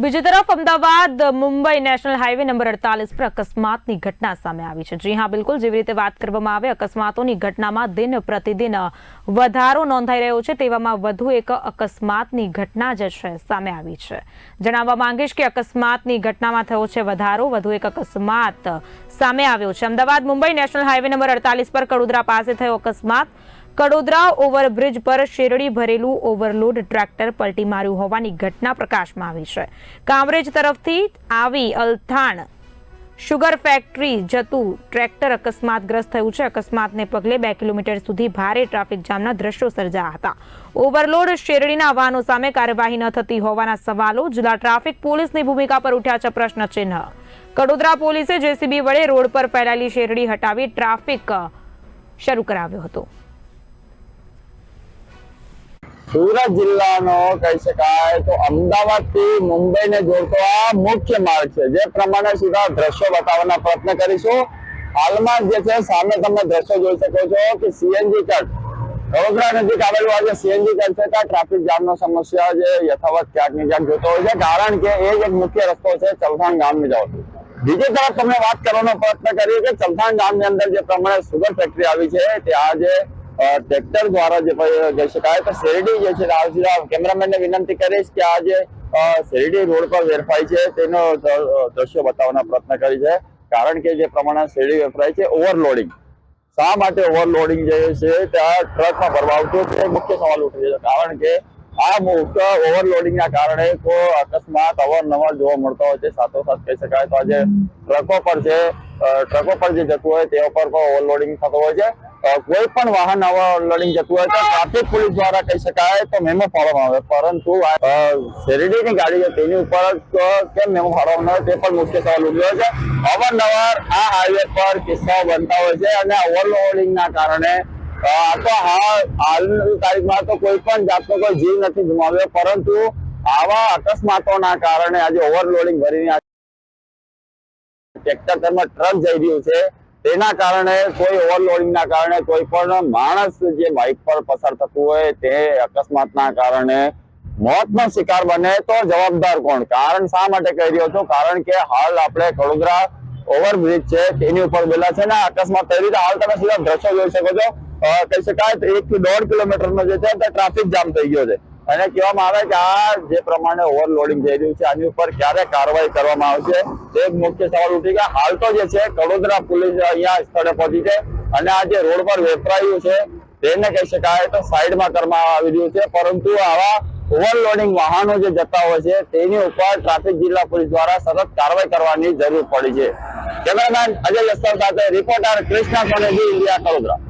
બીજી તરફ Ahmedabad Mumbai national highway number અડતાલીસ પર અકસ્માતની ઘટના સામે આવી છે. જી હા, બિલકુલ જેવી રીતે વાત કરવામાં આવે, અકસ્માતોની ઘટનામાં દિન પ્રતિદિન વધારો નોંધાઈ રહ્યો છે. તેવામાં વધુ એક અકસ્માતની ઘટના જે છે, સામે આવી છે. જણાવવા માંગીશ કે અકસ્માતની ઘટનામાં થયો છે વધારો, વધુ એક અકસ્માત સામે આવ્યો છે. Ahmedabad Mumbai national highway number અડતાલીસ પર કડોદરા પાસે થયો અકસ્માત. કડોદરા ઓવરબ્રિજ પર શેરડી ભરેલું ઓવરલોડ ટ્રેક્ટર પલટી માર્યું હોવાની ઘટના પ્રકાશમાં આવી છે. કામરેજ તરફથી આવી અલથાણ શુગર ફેક્ટરી જતું ટ્રેક્ટર અકસ્માતગ્રસ્ત થયું છે. અકસ્માતને પગલે બે કિલોમીટર સુધી ભારે ટ્રાફિક જામના દ્રશ્યો સર્જાયા હતા. ઓવરલોડ શેરડીના વાહનો સામે કાર્યવાહી ન થતી હોવાના સવાલો, જિલ્લા ટ્રાફિક પોલીસની ભૂમિકા પર ઉઠ્યા છે પ્રશ્નચિહ્ન કડોદરા પોલીસે જેસીબી વડે રોડ પર ફેલાયેલી શેરડી હટાવી ટ્રાફિક શરૂ કરાવ્યો હતો. સુરત જિલ્લાનો કહી શકાય તો અમદાવાદથી મુંબઈ ને જોડતો આ મુખ્ય માર્ગ છે. જે પ્રમાણે સીધા દ્રશ્યો બતાવવાના પ્રયત્ન કરીશું. હાલમાં જે છે સામે તમે દ્રશ્યો જોઈ શકો છો કે સીએનજી કટ. વડોદરા નજીક આવેલું આજે સીએનજી કટ છે ત્યાં ટ્રાફિક જામનો સમસ્યા જે યથાવત ક્યાંક ને ક્યાંક જોતો હોય છે. કારણ કે એ જ એક મુખ્ય રસ્તો છે ચલથાણ ગામની જાવ બીજી તરફ તમે વાત કરવાનો પ્રયત્ન કરીએ કે ચલથાણ ગામની અંદર જે પ્રમાણે સુગર ફેક્ટરી આવી છે ત્યાં જે અ, ટ્રેક્ટર દ્વારા જે જઈ શકાય. તો શેરડી જે છે કેમેરામેન કેમેરામેનને વિનંતી કરીશ કે આ જે શેરડી રોડ પર વેરફાય છે, તેનો દ્રશ્ય બતાવવાનો પ્રયત્ન કરી છે. કારણ કે જે પ્રમાણે શેરડી વેરફાય છે, ઓવરલોડિંગ. શા માટે ઓવરલોડિંગ જે છે ત્યાં ટ્રકમાં ભરવા આવતું તે મુખ્ય સવાલ ઉઠી છે. કારણ કે આ મુખ્ય ઓવરલોડિંગના કારણે કોઈ અકસ્માત, અવારનવાર જોવા મળતો હોય છે. સાથોસાથ કહી શકાય તો આજે ટ્રકો પર જે ટ્રકો પર જે જતું હોય તે ઉપર ઓવરલોડિંગ થતો હોય છે. કોઈ પણ વાહન લડીને જતું હોય તો ટ્રાફિક પોલીસ દ્વારા કહી શકાય તો મેમો ફાળવવામાં આવે. પરંતુ શેરડીની ગાડી છે તેની ઉપર કેમ મેમો ફાળવવામાં આવે તે પણ મુખ્ય સવાલ ઉઠ્યો છે. અવારનવાર આ હાઈવે પર કિસ્સાઓ બનતા હોય છે અને ઓવરલોડિંગના કારણે આ તો હાલ, હાલની તારીખમાં તો કોઈ પણ જાતનો કોઈ જીવ નથી ગુમાવ્યો, પરંતુ આવા અકસ્માતોના કારણે આજે ઓવરલોડિંગ ભરીને ટ્રેક્ટર તેમજ ટ્રક જઈ રહ્યું છે. તેના કારણે, કોઈ ઓવરલોડિંગના કારણે, કોઈ પણ માણસ જે બાઇક પર પસાર થતું હોય, તે અકસ્માતના કારણે મોતનો શિકાર બને તો જવાબદાર કોણ? કારણ શા માટે કહી રહ્યો છું? કારણ કે હાલ આપણે કડોદરા ઓવરબ્રિજ છે, તેની ઉપર બેલા છે ને અકસ્માત થઈ રીતે હાલ તમે સીધા દ્રશ્યો જોઈ શકો છો. કહી શકાય એક થી દોઢ કિલોમીટર નો જે છે તે ટ્રાફિક જામ થઈ ગયો છે. અને કહેવામાં આવે કે આ જે પ્રમાણે ઓવરલોડિંગ થઈ રહ્યું છે, આની ઉપર ક્યારે કાર્યવાહી કરવામાં આવશે, તે મુખ્ય સવાલ ઉઠી ગયા. હાલ તો જે છે, કડોદરા પોલીસ અહીંયા સ્થળે પહોંચી છે અને આ જે રોડ પર વેપરાયું છે, તેને કહી શકાય તો સાઈડમાં કરવામાં આવી રહ્યું છે. પરંતુ આવા ઓવરલોડિંગ વાહનો જે જતા હોય છે, તેની ઉપર ટ્રાફિક જિલ્લા પોલીસ દ્વારા સતત કાર્યવાહી કરવાની જરૂર પડી છે. કેમેરામેન અજય લસ્કર સાથે રિપોર્ટર કૃષ્ણા સોનેજી, ઇન્ડિયા, કડોદરા.